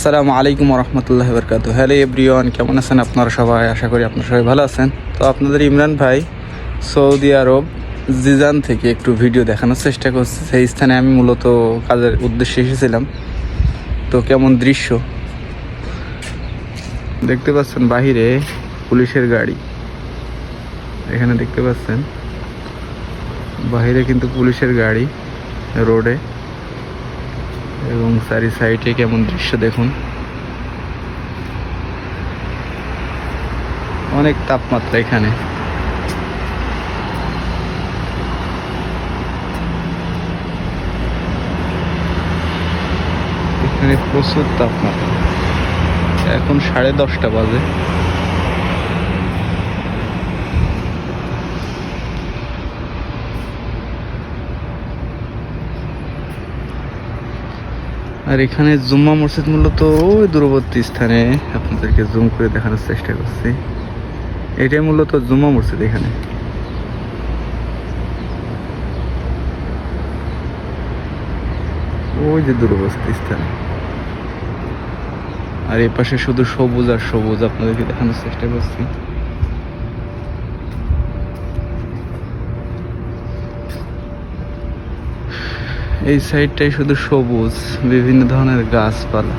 আসসালামু আলাইকুম রহমতুল্লাহ বরকাত হ্যালো এভরিওয়ান, কেমন আছেন আপনারা সবাই? আশা করি আপনারা সবাই ভালো আছেন। তো আপনাদের ইমরান ভাই সৌদি আরব জিজান থেকে একটু ভিডিও দেখানোর চেষ্টা করছি। সেই স্থানে আমি মূলত কাজের উদ্দেশ্যে এসেছিলাম। তো কেমন দৃশ্য? দেখতে পাচ্ছেন বাহিরে পুলিশের গাড়ি। এখানে দেখতে পাচ্ছেন, বাহিরে কিন্তু পুলিশের গাড়ি রোডে। এবং চারি সাইডে কেমন দৃশ্য দেখুন? অনেক তাপমাত্রা এখানে। এখানে প্রচুর তাপমাত্রা। এখন সাড়ে দশটা বাজে। আর এখানে জুম্মা মসজিদ মূলত ওই দূরবর্তী স্থানে আপনাদেরকে জুম করে দেখানোর চেষ্টা করছি। এটাই মূলত জুম্মা মসজিদ এখানে। ওই যে দূরবর্তী স্থানে। আর এই পাশে শুধু সবুজ আর সবুজ আপনাদেরকে দেখানোর চেষ্টা করছি। এই সাইডটাই শুধু সবুজ, বিভিন্ন ধরনের গাছপালা।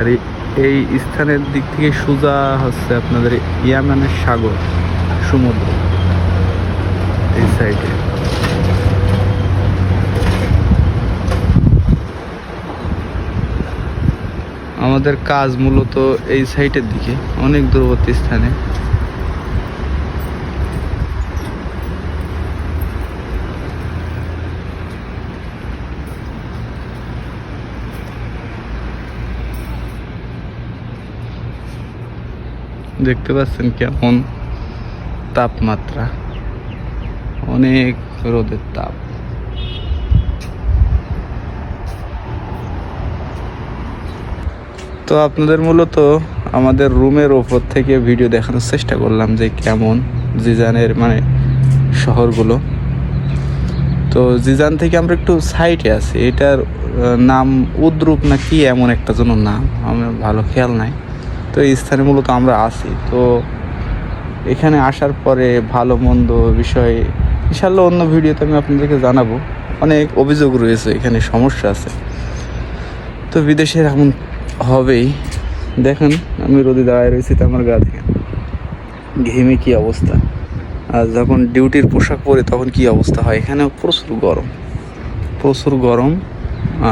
আর এই- স্থানের দিক থেকে সোজা হচ্ছে আপনাদের ইয়ামানের সাগর, সমুদ্র, এই সাইডে। আমাদের কাজ মূলত এই সাইডের দিকে, অনেক দূরবর্তী স্থানে। দেখতে পাচ্ছেন কেমন তাপমাত্রা। অনেক রোদের তাপ। তো আপনাদের মূলত আমাদের রুমের ওপর থেকে ভিডিও দেখানোর চেষ্টা করলাম যে কেমন জিজানের মানে শহরগুলো। তো জিজান থেকে আমরা একটু সাইটে আছি। এটার নাম উদ্রুপ না কি এমন একটা জন্য নাম। আমার ভালো খেয়াল নাই। তো এই স্থানে মূলত আমরা আছি। তো এখানে আসার পরে ভালো, মন্দ বিষয়ে ইনশাল্লাহ অন্য ভিডিওতে আমি আপনাদেরকে জানাব। অনেক অভিযোগ রয়েছে, এখানে সমস্যা আছে। তো বিদেশের এমন হবেই। দেখেন, আমি রোদে দাঁড়ায় রয়েছি তো আমার গা থেকে। ঘেমে কী অবস্থা? আর যখন ডিউটির পোশাক পরে তখন কি অবস্থা হয়? এখানে প্রচুর গরম। প্রচুর গরম।